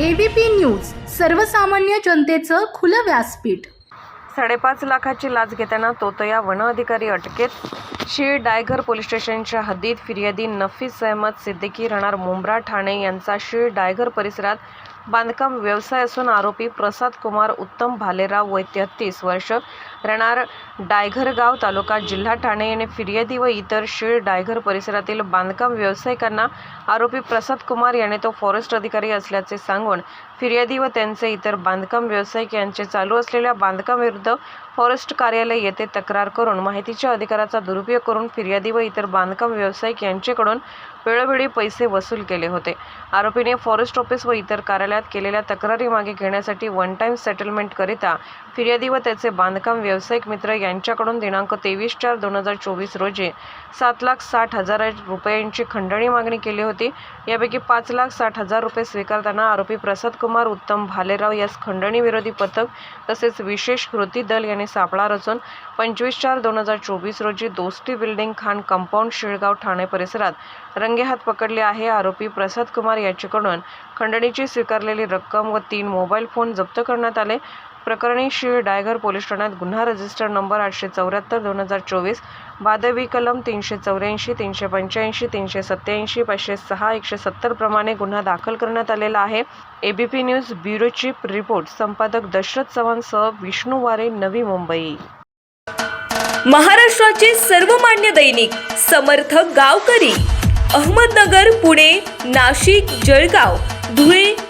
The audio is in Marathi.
एबीपी न्यूज सर्वसामान्य जनतेचं खुलं व्यासपीठ. साडेपाच लाखाची लाच घेताना तोतया वन अधिकारी अटकेत. शीळ डायघर पोलीस स्टेशनच्या हद्दीत फिर्यादी नफीस अहमद सिद्दीकी राहणार मुंब्रा ठाणे यांचा शीळ डायघर परिसरात बांधकाम व्यवसाय असून आरोपी प्रसाद कुमार उत्तम भालेराव वय तेहतीस वर्ष राहणार डायघरगाव तालुका जिल्हा ठाणे याने फिर्यादी व इतर शीळ डायघर परिसरातील बांधकाम व्यावसायिकांना आरोपी प्रसाद कुमार याने तो फॉरेस्ट अधिकारी असल्याचे सांगून फिर्यादी व त्यांचे इतर बांधकाम व्यावसायिक यांचे चालू असलेल्या बांधकामाविरुद्ध फॉरेस्ट कार्यालय येथे तक्रार करून माहितीच्या अधिकाराचा दुरुपयोग करून फिर्यादी व इतर बांधकाम व्यावसायिक यांच्याकडून वेळोवेळी पैसे वसूल केले होते. आरोपीने फॉरेस्ट ऑफिस व इतर कार्यालयात केलेल्या तक्रारी मागे घेण्यासाठी वन टाईम सेटलमेंटकरिता फिर्यादी व त्याचे बांधकाम व्यावसायिक मित्र यांच्याकडून दिनांक तेवीस चार दोन हजार चोवीस रोजी सात लाख साठ हजार रुपयांची खंडणी मागणी केली होती. यापैकी पाच लाख साठ हजार रुपये स्वीकारताना आरोपी प्रसाद कुमार उत्तम भालेराव यास खंडणी विरोधी पथक तसेच विशेष कृती दल यांनी सापळा रचून पंचवीस चार दोन हजार चोवीस रोजी दोस्ती बिल्डिंग खान कंपाऊंड शिळगाव ठाणे परिसरात रंगेहात पकडले आहे. आरोपी प्रसाद कुमार याच्याकडून खंडणीची स्वीकारलेली रक्कम व तीन मोबाईल फोन जप्त करण्यात आले. प्रकरणी शीळ डायघर पोलीस ठाण्यात गुन्हा रजिस्टर नंबर आठशे चौऱ्याहत्तर दोन हजार चोवीस भादवी कलम तीनशे चौऱ्याऐंशी तीनशे पंच्याऐंशी तीनशे सत्त्याऐंशी पाचशे सहा एकशे सत्तर प्रमाणे गुन्हा दाखल करण्यात आलेला आहे. ABP news bureau chief report संपादक दशरथ चव्हाणसह विष्णू वारे नवी मुंबई. महाराष्ट्राचे सर्वमान्य दैनिक समर्थ गावकरी अहमदनगर पुणे नाशिक जळगाव धुळे